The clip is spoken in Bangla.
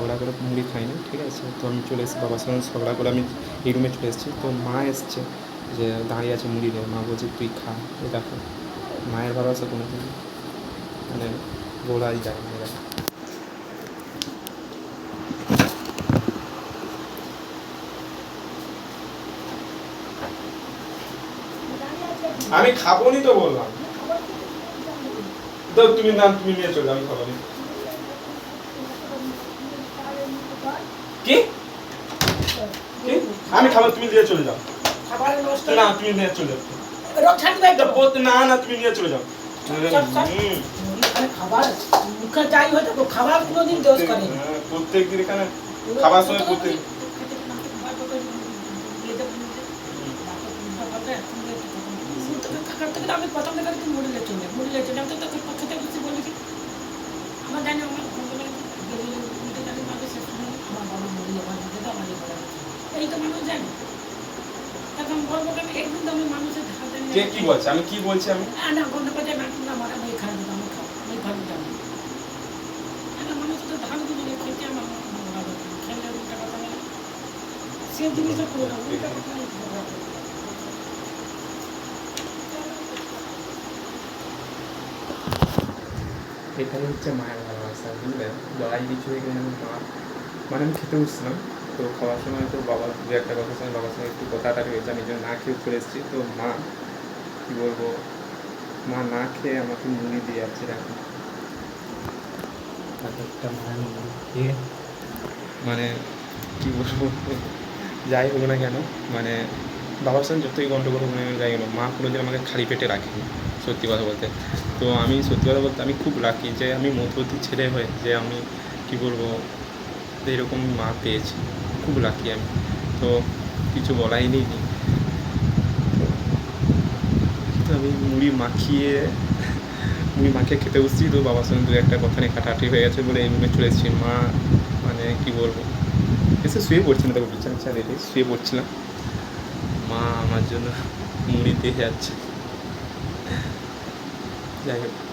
ঝগড়া করে মুড়ি খাইনি, ঠিক আছে? তো আমি চলে এসেছি বাবার সঙ্গে ঝগড়া করে আমি এই রুমে চলে এসেছি। তো মা এসছে যে দাঁড়িয়ে আছে মুড়ি দেয় মা বলছে, তুই খা। এই দেখো, মায়ের ভালোবাসা কোনো দিন মানে বলাই যায় না এরকম। আমি খাব নি তো বললাম। তো তুমি না তুমি নিয়ে চলে আমি খাব নি। কি? আমি খাব তুমি নিয়ে চলে যাও। খাবার না তুমি নিয়ে চলে যাও। না না তুমি নিয়ে চলে যাও। খাবার মুখে যাই হয়তো খাবার কোনোদিন দোষ করে প্রত্যেক দিন এখানে খাবার সময় প্রত্যেক আমি প্রথম থেকে তুই মুড়ি লেচে নে মুড়ি লেচে নে আমি তো তোকে পক্ষে বুঝতে বলেছি আমার জানি আমার উল্টে জানি মাকে সে শুনে আমার বাবা মুড়ি আমার দিতে তো আমাদের বলা এই তো মানুষ জানে এখন আমি মানুষের ধার কে কি বলছে? আমি কি বলছি? আমি না না গন্ধ করছে না না আমার আমি খারাপ দিতাম আমি খাব আমি ভালো জানি একটা মানুষ তো ধান দিলে খেতে আমার ভালো খেলে উল্টা কথা বলে। সে জিনিসটা করে না উল্টা কথা আমি এটাই হচ্ছে মায়ের ভালোবাসা বুঝলেন লড়াই কিছু হয়ে গেলে আমি মা মানে আমি খেতে উঠছিলাম তো খাওয়ার সময় তো বাবা দু একটা কথার সঙ্গে বাবার সঙ্গে একটু কথাটা হয়েছে আমি জন্য না খেয়ে চলে এসেছি। তো মা কী বলব? মা না খেয়ে আমাকে মুড়ি দিয়ে যাচ্ছে এখন এক একটা মায়ের মুড়ি খেয়ে মানে কী বলব? যাই হোক না কেন মানে বাবার সঙ্গে যতই গন্ডগোল হোক না যাই হোক না মা কোনোদিন আমাকে খালি পেটে রাখেনি সত্যি কথা বলতে। তো আমি সত্যি কথা বলতে আমি খুব লাকি যে আমি মধ্যবর্তী ছেলে হয়ে যে আমি কি বলব এরকম মা পেয়েছি। খুব লাকি আমি। তো কিছু বলাই নেই। তো আমি মুড়ি মাখিয়ে মুড়ি মাখিয়ে খেতে বসছি। তো বাবার সঙ্গে দু একটা কথা নিয়ে কাটাকাটি হয়ে গেছে বলে এই রুমে চলে এসেছি। মা মানে কি বলব? এসে শুয়ে পড়ছিলাম বিছানা বিছানা রেখে শুয়ে পড়ছিলাম। মা আমার জন্য মুড়ি দিয়ে যাচ্ছে। যাই হোক।